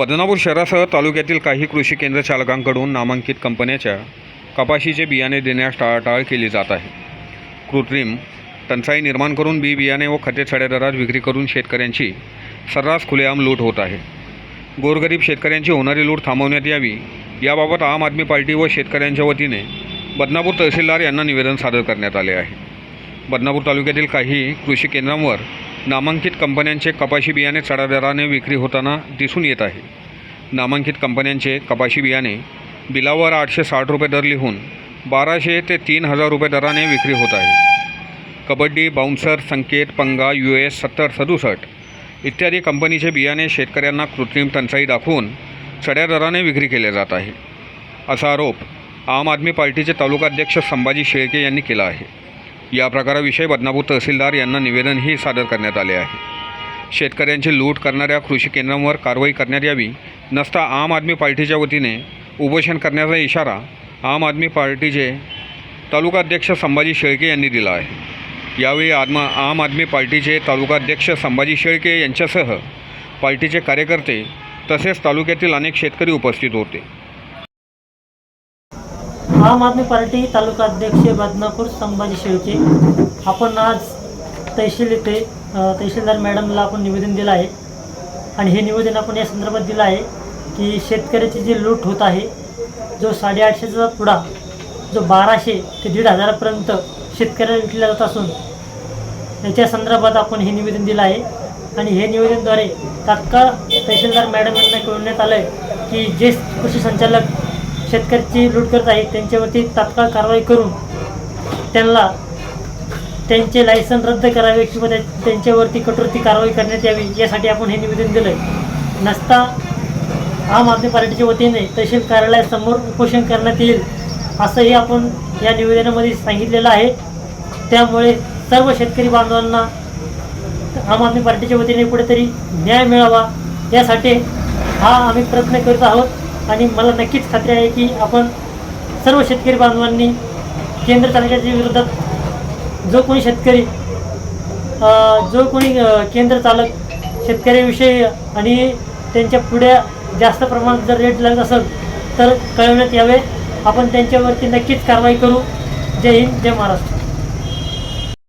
बदनापूर शहरासह तालुक्यातील काही कृषी केंद्र चालकांकडून नामांकित कंपन्याच्या कपाशीचे बियाणे देण्यास टाळाटाळ केली जात आहे. कृत्रिम टंचाई निर्माण करून बी बियाणे व खते चढ्या दरात विक्री करून शेतकऱ्यांची सर्रास खुलेआम लूट होत आहे. गोरगरीब शेतकऱ्यांची होणारी लूट थांबवण्यात यावी याबाबत आम आदमी पार्टी व शेतकऱ्यांच्या वतीने बदनापूर तहसीलदार यांना निवेदन सादर करण्यात आले आहे. बदनापूर तालुक्यातील काही कृषी केंद्रांवर नामांकित कंपन्यांचे कपाशी बियाणे चढ्या दराने विक्री होताना दिसून येत आहे. नामांकित कंपन्यांचे कपाशी बियाणे बिलावर आठशे साठ रुपये दर लिहून बाराशे ते तीन हजार रुपये दराने विक्री होत आहे. कबड्डी बाउन्सर संकेत पंगा यू एस सत्तर सदुसष्ट इत्यादी कंपनीचे बियाणे शेतकऱ्यांना कृत्रिम टंचाई दाखवून चढ्या दराने विक्री केले जात आहे. असा आरोप आम आदमी पार्टीचे तालुकाध्यक्ष संभाजी शेळके यांनी केला आहे. या प्रकाराविषयी बदनापूर तहसीलदार यांना निवेदनही सादर करण्यात आले आहे. शेतकऱ्यांची लूट करणाऱ्या कृषी केंद्रांवर कारवाई करण्यात यावी नसता आम आदमी पार्टीच्या वतीने उपोषण करण्याचा इशारा आम आदमी पार्टीचे तालुकाध्यक्ष संभाजी शेळके यांनी दिला आहे. यावेळी आदमा आम आदमी पार्टीचे तालुकाध्यक्ष संभाजी शेळके यांच्यासह पार्टीचे कार्यकर्ते तसेच तालुक्यातील अनेक शेतकरी उपस्थित होते. आम आदमी पार्टी तालुका अध्यक्ष बदनापूर संभाजी शेळके. आपण आज तहसील येथे तहसीलदार मॅडमला आपण निवेदन दिलं आहे. आणि हे निवेदन आपण या संदर्भात दिलं आहे की शेतकऱ्याची जी लूट होत आहे जो साडेआठशेचा पुढा जो बाराशे ते दीड हजारापर्यंत शेतकऱ्याला विकला जात असून याच्या संदर्भात आपण हे निवेदन दिलं आहे. आणि हे निवेदनद्वारे तात्काळ तहसीलदार मॅडम यांना कळवण्यात आलं आहे की जे कृषी संचालक शेतकऱ्याची लूट करत आहेत त्यांच्यावरती तात्काळ कारवाई करून त्यांना त्यांचे लायसन रद्द करावे किंवा त्या- त्यांच्यावरती कठोरती कारवाई करण्यात यावी यासाठी आपण हे निवेदन दिलं आहे नसता आम आदमी पार्टीच्या वतीने तहसील कार्यालयासमोर उपोषण करण्यात येईल असंही आपण या निवेदनामध्ये सांगितलेलं आहे. त्यामुळे सर्व शेतकरी बांधवांना आम आदमी पार्टीच्या वतीने कुठेतरी न्याय मिळावा यासाठी हा आम्ही प्रयत्न करत आहोत. आणि मला नक्कीच खात्री आहे की आपण सर्व शेतकरी बांधवांनी केंद्र चालकाच्या विरोधात जो कोणी शेतकरी जो कोणी केंद्र चालक शेतकऱ्याविषयी आणि त्यांच्या पुढे जास्त प्रमाणात जर रेट लागत असेल तर कळवण्यात यावे. आपण त्यांच्यावरती नक्कीच कारवाई करू. जय हिंद जय महाराष्ट्र.